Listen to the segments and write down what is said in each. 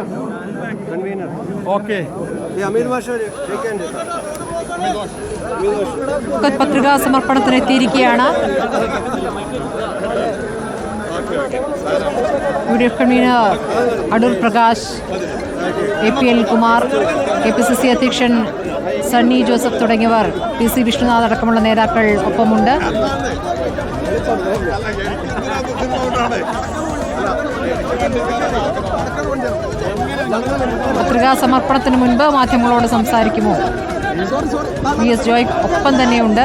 Convener convener okay അമീർ മാഷ പത്രികാ സമർപ്പണത്തിന് എത്തിയിരിക്കുകയാണ്. U D F convener Adoor Prakash A P L Kumar K P C C അധ്യക്ഷൻ സണ്ണി ജോസഫ് തുടങ്ങിയവർ പി സി വിഷ്ണുനാഥ് അടക്കമുള്ള നേതാക്കൾ ഒപ്പമുണ്ട്. പത്രികാ സമർപ്പണത്തിന് മുൻപ് മാധ്യമങ്ങളോട് സംസാരിക്കുമോ? വി എസ് ജോയ് ഒപ്പം തന്നെയുണ്ട്.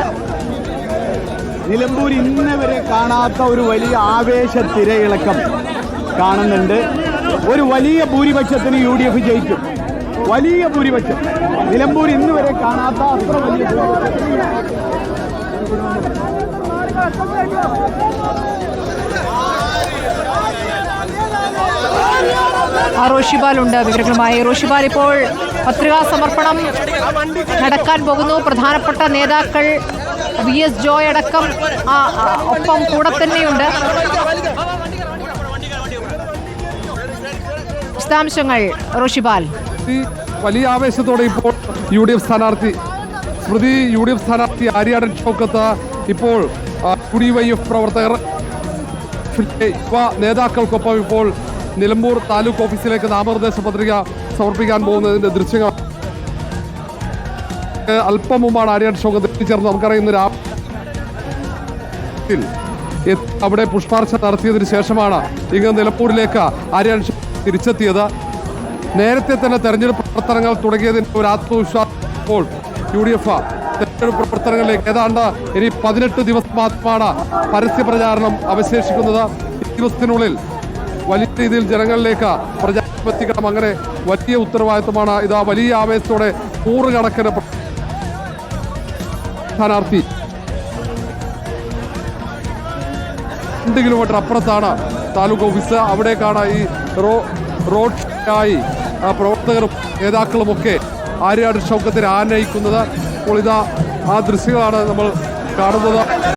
നിലമ്പൂർ ഇന്ന് വരെ കാണാത്ത ഒരു വലിയ ആവേശ തിരയിളക്കം കാണുന്നുണ്ട്. ഒരു വലിയ ഭൂരിപക്ഷത്തിന് യു ഡി എഫ് ജയിക്കും. വലിയ ഭൂരിപക്ഷം. നിലമ്പൂർ ഇന്ന് വരെ കാണാത്ത അത്ര വലിയ ഉണ്ട് വിവരങ്ങളുമായി. റോഷിബാൽ ഇപ്പോൾ പത്രികാ സമർപ്പണം നടക്കാൻ പോകുന്നു. പ്രധാനപ്പെട്ട നേതാക്കൾ വി എസ് ജോയ് അടക്കം ഒപ്പം കൂടെ തന്നെയുണ്ട്. വിശദാംശങ്ങൾ റോഷിബാൽ. വലിയ ആവേശത്തോടെ ഇപ്പോൾ യു ഡി എഫ് സ്ഥാനാർത്ഥി സ്മൃതി യു ഡി എഫ് സ്ഥാനാർത്ഥി ആര്യാടൻ ഷൗക്കത്ത് ഇപ്പോൾ യു ഡി വൈ എഫ് പ്രവർത്തകർ നേതാക്കൾക്കൊപ്പം ഇപ്പോൾ നിലമ്പൂർ താലൂക്ക് ഓഫീസിലേക്ക് നാമനിർദ്ദേശ പത്രിക സമർപ്പിക്കാൻ പോകുന്നതിന്റെ ദൃശ്യങ്ങൾ. അല്പം മുമ്പാണ് ആര്യാട് ഷൗക്കത്ത് എത്തിച്ചേർന്ന് നമുക്കറിയുന്ന രാ- എത്തി അവിടെ പുഷ്പാർച്ച നടത്തിയതിന് ശേഷമാണ് ഇങ്ങ് നിലമ്പൂരിലേക്ക് ആര്യാട് തിരിച്ചെത്തിയത്. നേരത്തെ തന്നെ തെരഞ്ഞെടുപ്പ് പ്രവർത്തനങ്ങൾ തുടങ്ങിയതിന് ഒരു ആത്മവിശ്വാസം ഇപ്പോൾ യു ഡി എഫ് തെരഞ്ഞെടുപ്പ് പ്രവർത്തനങ്ങളിലേക്ക് ഏതാണ്ട് ഇനി പതിനെട്ട് ദിവസം മാത്രമാണ് പരസ്യ പ്രചാരണം അവശേഷിക്കുന്നത്. ഈ ദിവസത്തിനുള്ളിൽ വലിയ രീതിയിൽ ജനങ്ങളിലേക്ക് പ്രചാരണമെത്തിക്കണം അങ്ങനെ വലിയ ഉത്തരവാദിത്തമാണ് ഇതാ വലിയ ആവേശത്തോടെ നൂറുകണക്കിന് സ്ഥാനാർത്ഥി. രണ്ട് കിലോമീറ്റർ അപ്പുറത്താണ് താലൂക്ക് ഓഫീസ്. അവിടേക്കാണ് ഈ റോ റോഡ് ആയി പ്രവർത്തകരും നേതാക്കളുമൊക്കെ ആര്യാട് ഷൗക്കത്തിന് ആനയിക്കുന്നത്. അപ്പോൾ ഇതാ ആ ദൃശ്യങ്ങളാണ് നമ്മൾ കാണുന്നത്.